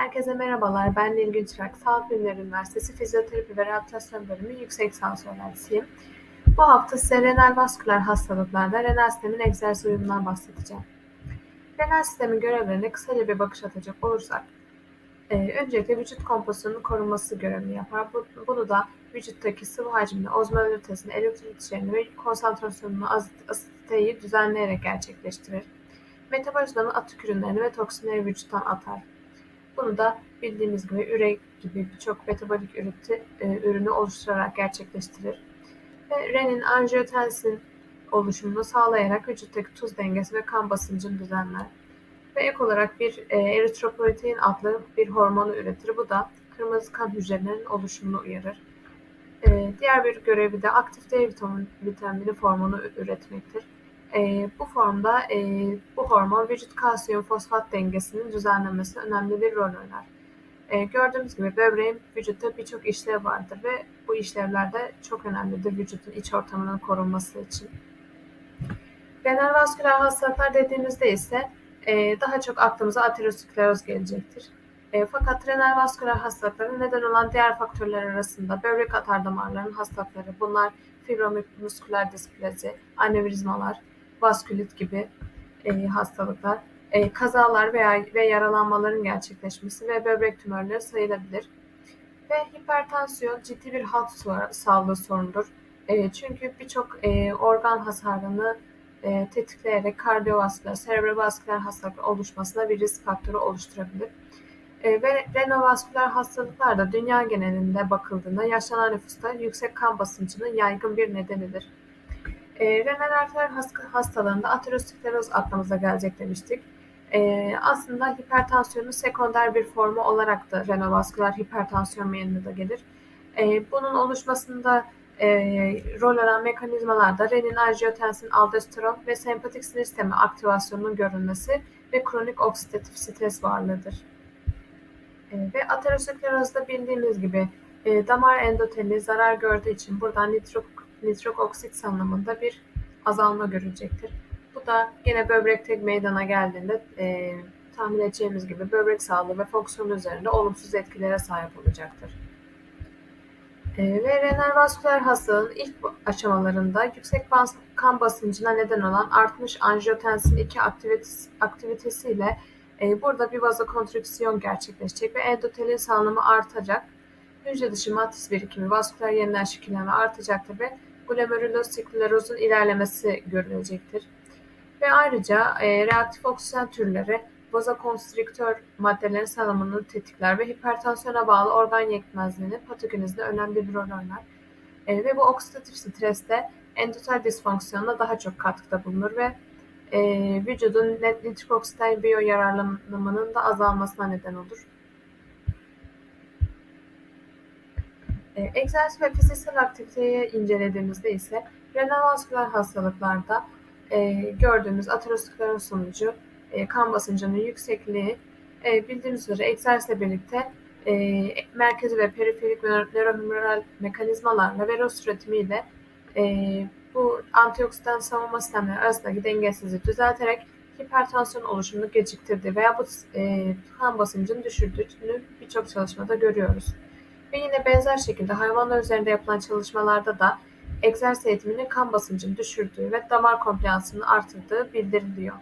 Herkese merhabalar, ben Nilgün Çırak. Sağlık Bilimleri Üniversitesi Fizyoterapi ve Rehabilitasyon Bölümü yüksek lisans öğrencisiyim. Bu hafta size renal vasküler hastalıklarda renal sistemin egzersiz uyumundan bahsedeceğim. Renal sistemin görevlerine kısaca bir bakış atacak olursak, e, öncelikle vücut kompozisyonunun korunması görevini yapar. Bu, bunu da vücuttaki sıvı hacmini, ozmolalitesini, elektrolit içeriğini ve konsantrasyonunu, asititeyi düzenleyerek gerçekleştirir. Metabolizmanın atık ürünlerini ve toksinleri vücuttan atar. Bunu da bildiğimiz gibi ürek gibi birçok metabolik ürüntü, e, ürünü oluşturarak gerçekleştirir. Ve renin angiotensin oluşumunu sağlayarak vücuttaki tuz dengesi ve kan basıncını düzenler. Ve ek olarak bir e, eritropoietin adlı bir hormonu üretir. Bu da kırmızı kan hücrelerinin oluşumunu uyarır. E, diğer bir görevi de aktif D vitamini formunu üretmektir. E, bu formda e, bu hormon vücut kalsiyum fosfat dengesinin düzenlenmesine önemli bir rol oynar. E, gördüğümüz gibi böbreğin vücutta birçok işlev vardır ve bu işlevler de çok önemlidir vücudun iç ortamının korunması için. Renal vasküler hastalıklar dediğimizde ise e, daha çok aklımıza ateroskleroz gelecektir. E, fakat renal vasküler hastalıkların neden olan diğer faktörler arasında böbrek atar damarlarının hastalıkları, bunlar fibromusküler displazi, anevrizmalar, vaskülit gibi e, hastalıklar, e, kazalar veya ve yaralanmaların gerçekleşmesi ve böbrek tümörleri sayılabilir. Ve hipertansiyon ciddi bir halk sağlığı sorunudur. E, çünkü birçok e, organ hasarını e, tetikleyerek kardiyovasküler, serebrovasküler hastalıklar oluşmasına bir risk faktörü oluşturabilir. E, ve renovasküler hastalıklar da dünya genelinde bakıldığında yaşlanan nüfusta yüksek kan basıncının yaygın bir nedenidir. E, renal arter hastalığında ateroskleroz aklımıza gelecek demiştik. E, aslında hipertansiyonun sekonder bir formu olarak da renovasküler hipertansiyon meyanında gelir. E, bunun oluşmasında e, rol alan mekanizmalarda renin, angiotensin, aldosteron ve sempatik sinir sistemi aktivasyonunun görülmesi ve kronik oksidatif stres varlığıdır. E, ve aterosklerozda bildiğimiz gibi e, damar endoteli zarar gördüğü için buradan nitrok nitrok oksit salınımında bir azalma görülecektir. Bu da gene böbrekte meydana geldiğinde e, tahmin edeceğimiz gibi böbrek sağlığı ve fonksiyonu üzerinde olumsuz etkilere sahip olacaktır. E, ve renal vasküler hastalığın ilk aşamalarında yüksek kan basıncına neden olan artmış angiotensin 2 aktivitesi, aktivitesiyle e, burada bir vazokonstrüksiyon gerçekleşecek ve endotelin salınımı artacak. Hücre dışı matris birikimi, vasküler yeniden şekillenme artacaktır ve glomeruloskllerozun ilerlemesi görülecektir. Ve ayrıca e, reaktif oksijen türleri vazokonstriktör maddelerin salımını tetikler ve hipertansiyona bağlı organ yetmezliğini patogenizde önemli bir rol oynar. E, ve bu oksidatif streste endotel disfonksiyonuna daha çok katkıda bulunur ve e, vücudun net nitrik oksitel biyo yararlanımının da azalmasına neden olur. E, egzersiz ve fiziksel aktiviteyi incelediğimizde ise renal vasküler hastalıklarda e, gördüğümüz ateroskleroz sonucu e, kan basıncının yüksekliği e, bildiğimiz üzere egzersizle birlikte e, merkezi ve periferik nörohumoral mekanizmalarla ve ROS üretimiyle e, bu antioksidan savunma sistemleri arasındaki dengesizliği düzelterek hipertansiyon oluşumunu geciktirdi veya bu e, kan basıncını düşürdüğünü birçok çalışmada görüyoruz. Ve yine benzer şekilde hayvanlar üzerinde yapılan çalışmalarda da egzersiz eğitiminin kan basıncını düşürdüğü ve damar kompliyansını artırdığı bildiriliyor.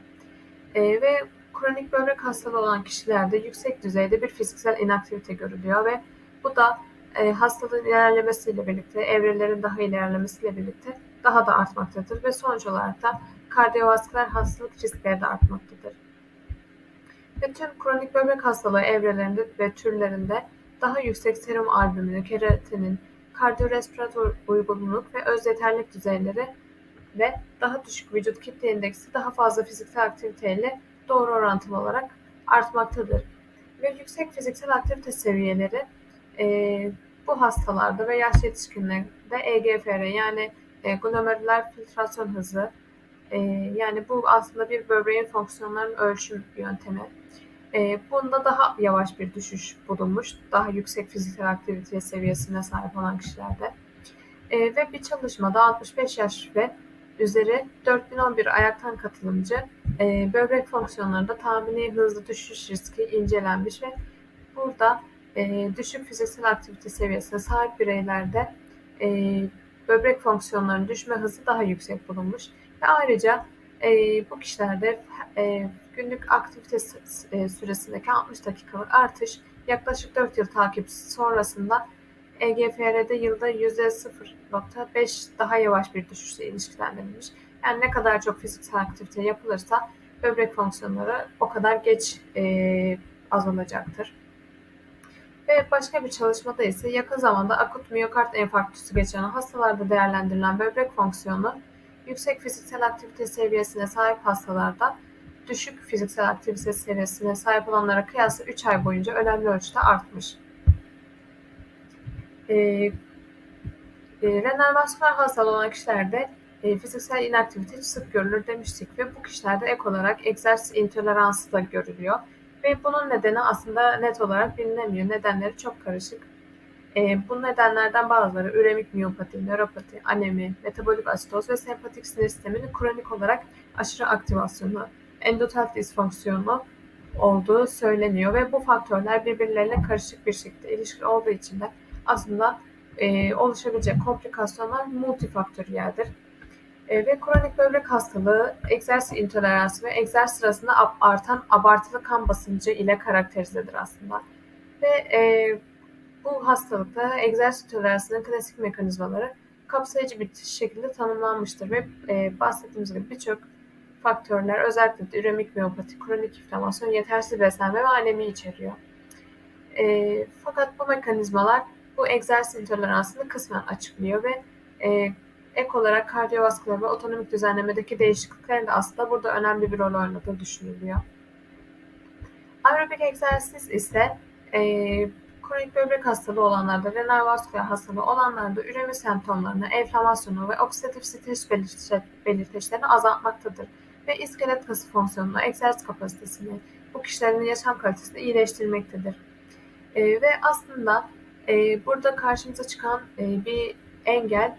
E, ve kronik böbrek hastalığı olan kişilerde yüksek düzeyde bir fiziksel inaktivite görülüyor ve bu da e, hastalığın ilerlemesiyle birlikte, evrelerin daha ilerlemesiyle birlikte daha da artmaktadır ve sonuç olarak da kardiyovasküler hastalık riskleri de artmaktadır. Ve tüm kronik böbrek hastalığı evrelerinde ve türlerinde daha yüksek serum albümünü, keratinin, kardiyorespirator uygunluk ve öz yeterlik düzeyleri ve daha düşük vücut kitle indeksi daha fazla fiziksel aktiviteyle doğru orantılı olarak artmaktadır. Ve yüksek fiziksel aktivite seviyeleri e, bu hastalarda ve yaş yetişkinlerde EGFR yani e, glomerular filtrasyon hızı e, yani bu aslında bir böbreğin fonksiyonlarının ölçüm yöntemi. E, bunda daha yavaş bir düşüş bulunmuş. Daha yüksek fiziksel aktivite seviyesine sahip olan kişilerde. E, ve bir çalışmada 65 yaş ve üzeri 4011 ayaktan katılımcı e, böbrek fonksiyonlarında tahmini hızlı düşüş riski incelenmiş ve burada e, düşük fiziksel aktivite seviyesine sahip bireylerde e, böbrek fonksiyonlarının düşme hızı daha yüksek bulunmuş. Ve ayrıca e, bu kişilerde e, günlük aktivite e, süresindeki 60 dakikalık artış yaklaşık 4 yıl takip sonrasında EGFR'de yılda %0.5 daha yavaş bir düşüşle ilişkilendirilmiş. Yani ne kadar çok fiziksel aktivite yapılırsa böbrek fonksiyonları o kadar geç e, azalacaktır. Ve başka bir çalışmada ise yakın zamanda akut miyokard enfarktüsü geçiren hastalarda değerlendirilen böbrek fonksiyonu yüksek fiziksel aktivite seviyesine sahip hastalarda düşük fiziksel aktivite seviyesine sahip olanlara kıyasla 3 ay boyunca önemli ölçüde artmış. E, e, renal vasküler hastalığı olan kişilerde e, fiziksel inaktivite sık görülür demiştik ve bu kişilerde ek olarak egzersiz intoleransı da görülüyor. Ve bunun nedeni aslında net olarak bilinemiyor. Nedenleri çok karışık. E, bu nedenlerden bazıları üremik miyopati, nöropati, anemi, metabolik asitoz ve sempatik sinir sisteminin kronik olarak aşırı aktivasyonu, endotel disfonksiyonu olduğu söyleniyor ve bu faktörler birbirleriyle karışık bir şekilde ilişkili olduğu için de aslında e, oluşabilecek komplikasyonlar multifaktöriyeldir. E, ve kronik böbrek hastalığı, egzersiz intoleransı ve egzersiz sırasında artan abartılı kan basıncı ile karakterizedir aslında. Ve e, bu hastalıkta egzersiz intoleransının klasik mekanizmaları kapsayıcı bir şekilde tanımlanmıştır ve e, bahsettiğimiz gibi birçok faktörler özellikle üremik miyopati, kronik inflamasyon, yetersiz beslenme ve anemi içeriyor. E, fakat bu mekanizmalar bu egzersiz intoleransını kısmen açıklıyor ve e, ek olarak kardiyovasküler ve otonomik düzenlemedeki değişikliklerin de aslında burada önemli bir rol oynadığı düşünülüyor. Aerobik egzersiz ise e, kronik böbrek hastalığı olanlarda, renal vasküler hastalığı olanlarda üremi semptomlarını, enflamasyonu ve oksidatif stres belirteçlerini azaltmaktadır ve iskelet kası fonksiyonunu, egzersiz kapasitesini, bu kişilerin yaşam kalitesini iyileştirmektedir. E, ve aslında e, burada karşımıza çıkan e, bir engel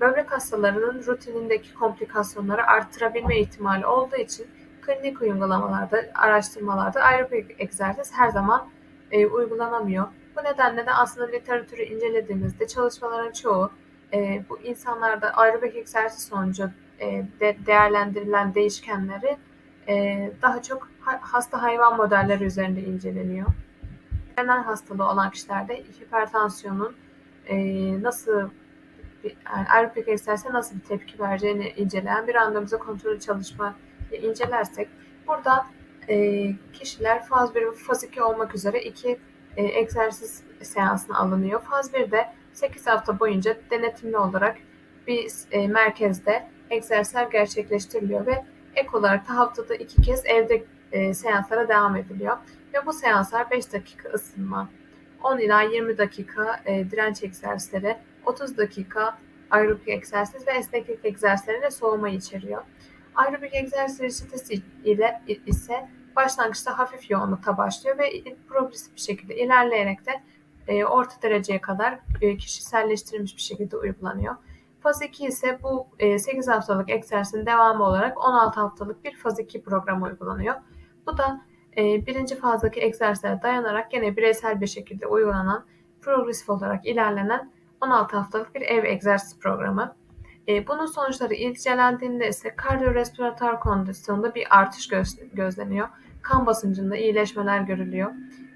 böbrek hastalarının rutinindeki komplikasyonları artırabilme ihtimali olduğu için klinik uygulamalarda, araştırmalarda aerobik egzersiz her zaman e, uygulanamıyor. Bu nedenle de aslında literatürü incelediğimizde çalışmaların çoğu e, bu insanlarda aerobik egzersiz sonucu e, de, değerlendirilen değişkenleri e, daha çok ha, hasta hayvan modelleri üzerinde inceleniyor. Renal hastalığı olan kişilerde hipertansiyonun e, nasıl yani aerobik egzersize nasıl bir tepki vereceğini inceleyen bir randomize kontrollü çalışma incelersek burada e, kişiler faz 1 ve faz 2 olmak üzere iki e, egzersiz seansına alınıyor. Faz 1'de 8 hafta boyunca denetimli olarak bir e, merkezde egzersizler gerçekleştiriliyor ve ek olarak da haftada iki kez evde e, seanslara devam ediliyor. Ve bu seanslar 5 dakika ısınma, 10 ila 20 dakika e, direnç egzersizleri, 30 dakika aerobik egzersiz ve esneklik egzersizleriyle soğuma içeriyor. Aerobik egzersiz reçetesi ile ise başlangıçta hafif yoğunlukta başlıyor ve progresif bir şekilde ilerleyerek de e, orta dereceye kadar e, kişiselleştirilmiş bir şekilde uygulanıyor. Faz 2 ise bu e, 8 haftalık egzersizin devamı olarak 16 haftalık bir faz 2 programı uygulanıyor. Bu da e, birinci fazdaki egzersizlere dayanarak yine bireysel bir şekilde uygulanan, progresif olarak ilerlenen 16 haftalık bir ev egzersiz programı. E, bunun sonuçları incelendiğinde ise kardiyorespiratuar kondisyonda bir artış göz, gözleniyor. Kan basıncında iyileşmeler görülüyor.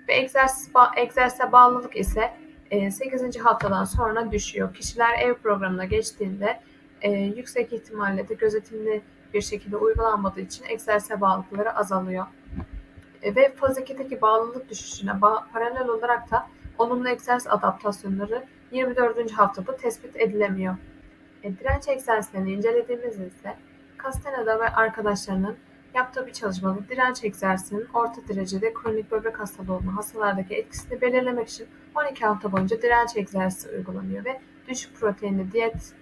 Ve egzersiz, egzersize bağlılık ise e, 8. haftadan sonra düşüyor. Kişiler ev programına geçtiğinde e, yüksek ihtimalle de gözetimli bir şekilde uygulanmadığı için egzersize bağlılıkları azalıyor. E, ve faz 2'deki bağlılık düşüşüne paralel olarak da olumlu egzersiz adaptasyonları 24. haftada tespit edilemiyor. E, direnç egzersizlerini incelediğimizde Castaneda ve arkadaşlarının yaptığı bir çalışmada direnç egzersizinin orta derecede kronik böbrek hastalığı olan hastalardaki etkisini belirlemek için 12 hafta boyunca direnç egzersizi uygulanıyor ve düşük proteinli diyet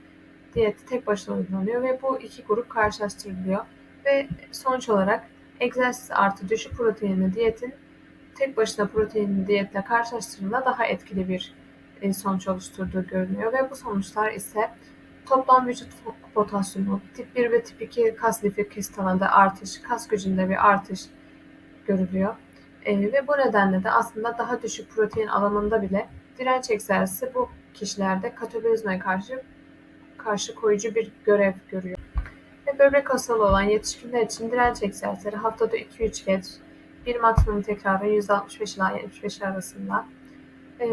diyeti tek başına uygulanıyor ve bu iki grup karşılaştırılıyor. Ve sonuç olarak egzersiz artı düşük proteinli diyetin tek başına proteinli diyetle karşılaştırıldığında daha etkili bir e, sonuç oluşturduğu görünüyor ve bu sonuçlar ise toplam vücut potasyumu, tip 1 ve tip 2 kas lifi kestalanda artış, kas gücünde bir artış görülüyor. E, ve bu nedenle de aslında daha düşük protein alanında bile direnç egzersizi bu kişilerde katabolizmaya karşı karşı koyucu bir görev görüyor. Ve böbrek hastalığı olan yetişkinler için direnç egzersizleri haftada 2-3 kez bir maksimum tekrarı 165 ila 75 arasında e,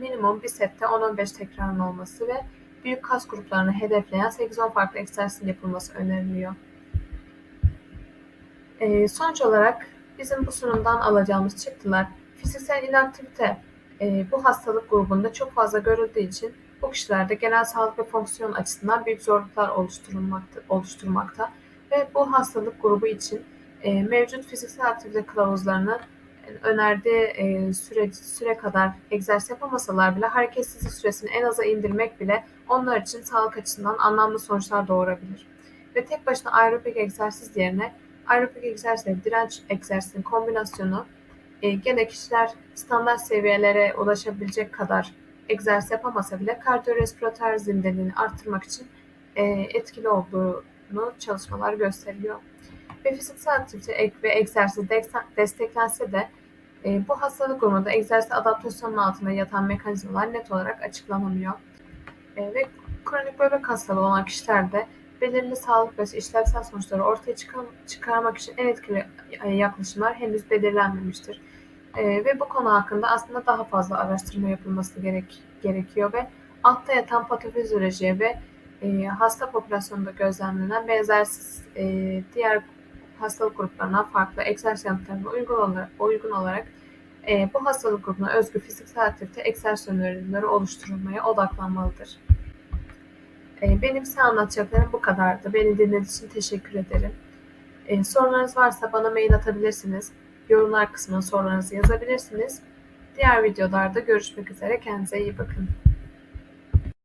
minimum bir sette 10-15 tekrarın olması ve büyük kas gruplarını hedefleyen 8-10 farklı egzersizin yapılması öneriliyor. E, sonuç olarak bizim bu sunumdan alacağımız çıktılar fiziksel inaktivite e, bu hastalık grubunda çok fazla görüldüğü için bu kişilerde genel sağlık ve fonksiyon açısından büyük zorluklar oluşturulmakta, oluşturmakta ve bu hastalık grubu için e, mevcut fiziksel aktivite kılavuzlarını önerdiği e, süre, süre kadar egzersiz yapamasalar bile hareketsizlik süresini en aza indirmek bile onlar için sağlık açısından anlamlı sonuçlar doğurabilir. Ve tek başına aerobik egzersiz yerine aerobik egzersiz ve direnç egzersizinin kombinasyonu e, gene kişiler standart seviyelere ulaşabilecek kadar egzersiz yapamasa bile kardiyorespiratuar zindeliğini arttırmak için e, etkili olduğunu çalışmalar gösteriyor. Ve fiziksel aktivite ve egzersiz desteklense de e, bu hastalık grubunda egzersiz adaptasyonun altında yatan mekanizmalar net olarak açıklanamıyor. E, ve kronik böbrek hastalığı olan kişilerde belirli sağlık ve işlevsel sonuçları ortaya çıkar, çıkarmak için en etkili yaklaşımlar henüz belirlenmemiştir. E, ve bu konu hakkında aslında daha fazla araştırma yapılması gerek, gerekiyor ve altta yatan patofizyolojiye ve e, hasta popülasyonunda gözlemlenen benzersiz e, diğer hastalık gruplarına farklı egzersiz yanıtlarına uygun olarak, uygun olarak e, bu hastalık grubuna özgü fiziksel aktivite egzersiz önerileri oluşturulmaya odaklanmalıdır. E, benim size anlatacaklarım bu kadardı. Beni dinlediğiniz için teşekkür ederim. E, sorularınız varsa bana mail atabilirsiniz. Yorumlar kısmına sorularınızı yazabilirsiniz. Diğer videolarda görüşmek üzere. Kendinize iyi bakın.